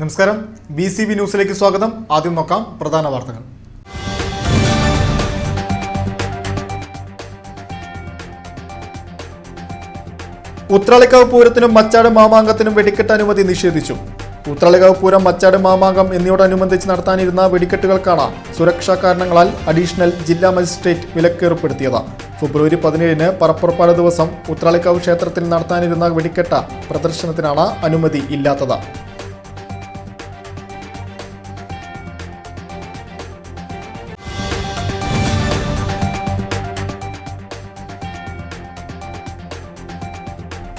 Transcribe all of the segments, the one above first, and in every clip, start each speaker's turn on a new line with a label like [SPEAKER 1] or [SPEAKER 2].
[SPEAKER 1] നമസ്കാരം. B C B ന്യൂസിലേക്ക് സ്വാഗതം. ആദ്യം നോക്കാം പ്രധാന വാർത്തകൾ. ഉത്രാളിക്കാവ് പൂരത്തിനും മച്ചാട് മാമാങ്കത്തിനും വെടിക്കെട്ട് അനുമതി നിഷേധിച്ചു. ഉത്രാളികാവ് പൂരം മച്ചാട് മാമാങ്കം എന്നിവയോടനുബന്ധിച്ച് നടത്താനിരുന്ന വെടിക്കെട്ടുകൾക്കാണ് സുരക്ഷാ കാരണങ്ങളാൽ അഡീഷണൽ ജില്ലാ മജിസ്ട്രേറ്റ് വിലക്കേർപ്പെടുത്തിയത് ഫെബ്രുവരി പതിനേഴിന് പറപ്പുറപ്പാല ദിവസം ഉത്രാളിക്കാവ് ക്ഷേത്രത്തിൽ നടത്താനിരുന്ന വെടിക്കെട്ട പ്രദർശനത്തിനാണ് അനുമതി ഇല്ലാത്തത്.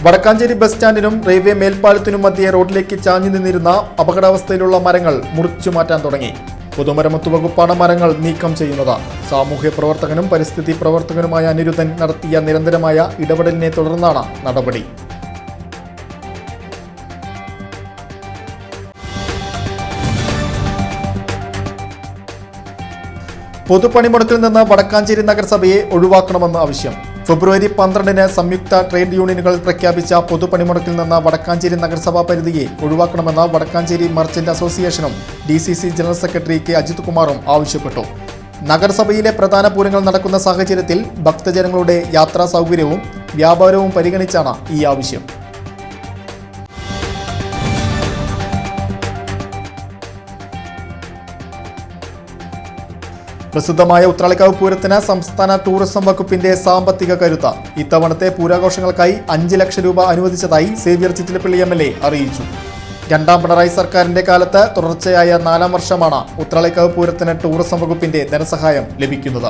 [SPEAKER 1] വടക്കാഞ്ചേരി ബസ് സ്റ്റാൻഡിനും റെയിൽവേ മേൽപ്പാലത്തിനും മധ്യേ റോഡിലേക്ക് ചാഞ്ഞു നിന്നിരുന്ന അപകടാവസ്ഥയിലുള്ള മരങ്ങൾ മുറിച്ചു മാറ്റാൻ തുടങ്ങി. പൊതുമരമത്ത് വകുപ്പാണ് മരങ്ങൾ നീക്കം ചെയ്യുന്നത്. സാമൂഹ്യ പ്രവർത്തകനും പരിസ്ഥിതി പ്രവർത്തകനുമായ അനിരുദ്ധൻ നടത്തിയ നിരന്തരമായ ഇടപെടലിനെ തുടർന്നാണ് നടപടി. പൊതുപണിമുടക്കിൽ നിന്ന് വടക്കാഞ്ചേരി നഗരസഭയെ ഒഴിവാക്കണമെന്ന് ആവശ്യം. ഫെബ്രുവരി പന്ത്രണ്ടിന് സംയുക്ത ട്രേഡ് യൂണിയനുകൾ പ്രഖ്യാപിച്ച പൊതുപണിമുടക്കിൽ നിന്ന് വടക്കാഞ്ചേരി നഗരസഭാ പരിധിയെ ഒഴിവാക്കണമെന്ന് വടക്കാഞ്ചേരി മർച്ചന്റ് അസോസിയേഷനും D C C general secretary K Ajith കുമാറും ആവശ്യപ്പെട്ടു. നഗരസഭയിലെ പ്രധാന പൂരങ്ങൾ നടക്കുന്ന സാഹചര്യത്തിൽ ഭക്തജനങ്ങളുടെ യാത്രാ സൗകര്യവും വ്യാപാരവും പരിഗണിച്ചാണ് ഈ ആവശ്യം. പ്രസിദ്ധമായ ഉത്രാളിക്കാവ് പൂരത്തിന് സംസ്ഥാന ടൂറിസം വകുപ്പിന്റെ സാമ്പത്തിക കരുത്ത. ഇത്തവണത്തെ പൂരാഘോഷങ്ങൾക്കായി അഞ്ച് ലക്ഷം രൂപ അനുവദിച്ചതായി Xavier Chittilappally M L A അറിയിച്ചു. രണ്ടാം പിണറായി സർക്കാരിന്റെ കാലത്ത് തുടർച്ചയായ നാലാം വർഷമാണ് ഉത്രാളിക്കാവ് പൂരത്തിന് ടൂറിസം വകുപ്പിന്റെ ധനസഹായം ലഭിക്കുന്നത്.